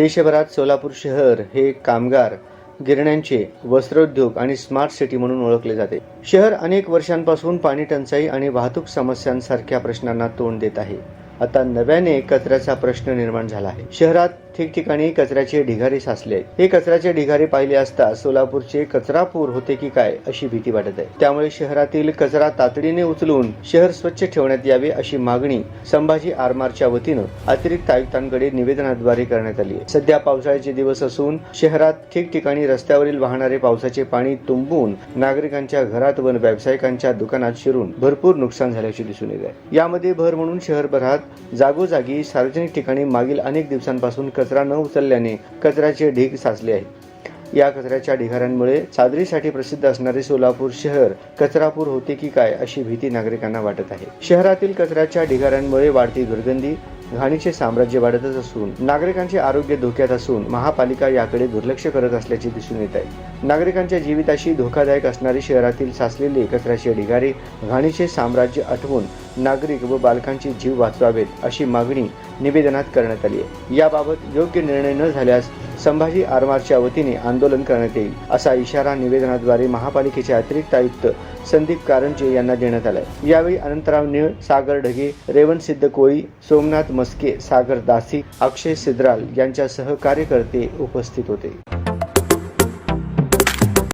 देशभरात सोलापूर शहर हे कामगार गिरण्यांचे वस्त्रोद्योग आणि स्मार्ट सिटी म्हणून ओळखले जाते. शहर अनेक वर्षांपासून पाणी टंचाई आणि वाहतूक समस्यांसारख्या प्रश्नांना तोंड देत आहे. आता नव्याने कचऱ्याचा प्रश्न निर्माण झाला आहे. शहरात ठिकठिकाणी कचऱ्याचे ढिगारे साचले आहेत. हे कचऱ्याचे ढिगारे पाहिले असता सोलापूरचे कचरापूर होते की काय अशी भीती वाटत आहे. त्यामुळे शहरातील कचरा तातडीने उचलून शहर स्वच्छ ठेवण्यात यावे अशी मागणी संभाजी आरमारच्या वतीनं अतिरिक्त आयुक्तांकडे निवेदनाद्वारे करण्यात आली आहे. सध्या पावसाळ्याचे दिवस असून शहरात ठिकठिकाणी रस्त्यावरील वाहणारे पावसाचे पाणी तुंबून नागरिकांच्या घरात व व्यावसायिकांच्या दुकानात शिरून भरपूर नुकसान झाल्याचे दिसून येत आहे. यामध्ये भर म्हणून शहरभरात जागोजागी सार्वजनिक ठिकाणी मागील अनेक दिवसांपासून कचरा न उचलल्याने कचऱ्याचे ढीग साचले आहे या कचऱ्याच्या ढिगाऱ्यांमुळे चादरीसाठी प्रसिद्ध असणारे सोलापूर शहर कचरापूर होते की काय अशी भीती नागरिकांना वाटत आहे. शहरातील कचऱ्याच्या ढिगाऱ्यांमुळे वाढती दुर्गंधी घाणीचे साम्राज्य वाढतच असून नागरिकांचे आरोग्य धोक्यात असून महापालिका याकडे दुर्लक्ष करत असल्याचे दिसून येत आहे. नागरिकांच्या जीविताशी धोकादायक असणारे शहरातील साचलेले कचऱ्याचे ढिगारे घाणीचे साम्राज्य आठवून नागरिक व बालकांचे जीव वाचवावेत अशी मागणी निवेदनात करण्यात आली आहे. याबाबत योग्य निर्णय न झाल्यास संभाजी आरमारच्या वतीने आंदोलन करण्यात येईल असा इशारा निवेदनाद्वारे महापालिकेचे अतिरिक्त आयुक्त संदीप कारंजे यांना देण्यात आलाय. यावेळी अनंतराव निळ सागर ढगे रेवण सिद्ध कोळी सोमनाथ मस्के सागर दासी अक्षय सिद्राल यांच्यासह कार्यकर्ते उपस्थित होते.